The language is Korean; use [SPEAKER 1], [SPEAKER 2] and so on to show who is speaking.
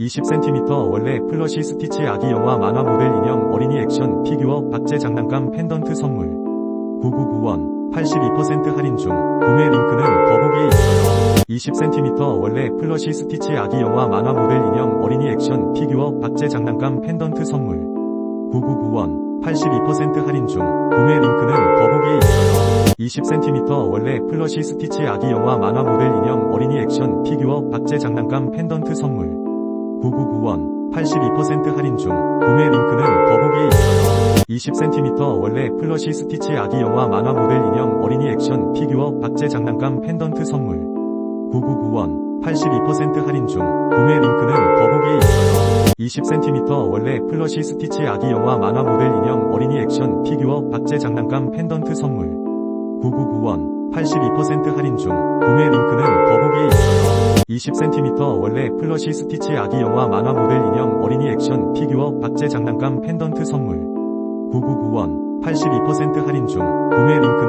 [SPEAKER 1] 20cm 원래 플러시 스티치 아기 영화 만화 모델 인형 어린이 액션 피규어 박제 장난감 펜던트 선물. 9991 82% 할인 중. 구매 링크는 더보기에 있어요. 20cm 원래 플러시 스티치 아기 영화 만화 모델 인형 어린이 액션 피규어 박제 장난감 펜던트 선물. 9991 82% 할인 중. 구매 링크는 더보기에 있어요. 20cm 원래 플러시 스티치 아기 영화 만화 모델 인형 어린이 액션 피규어 박제 장난감 펜던트 선물 9991 82% 할인 중 구매 링크는 더보기에 있어요 20cm 원래 플러시 스티치 아기 영화 만화 모델 인형 어린이 액션 피규어 박제 장난감 펜던트 선물. 9991 82% 할인 중 구매 링크는 더보기에 있어요 20cm 원래 플러시 스티치 아기 영화 만화 모델 인형 어린이 액션 피규어 박제 장난감 펜던트 선물. 9991 82% 할인 중 구매 링크는 있어요 20cm 원래 플러시 스티치 아기 영화 만화 모델 인형 어린이 액션 피규어 박제 장난감 펜던트 선물. 9991 82% 할인 중. 구매 있어요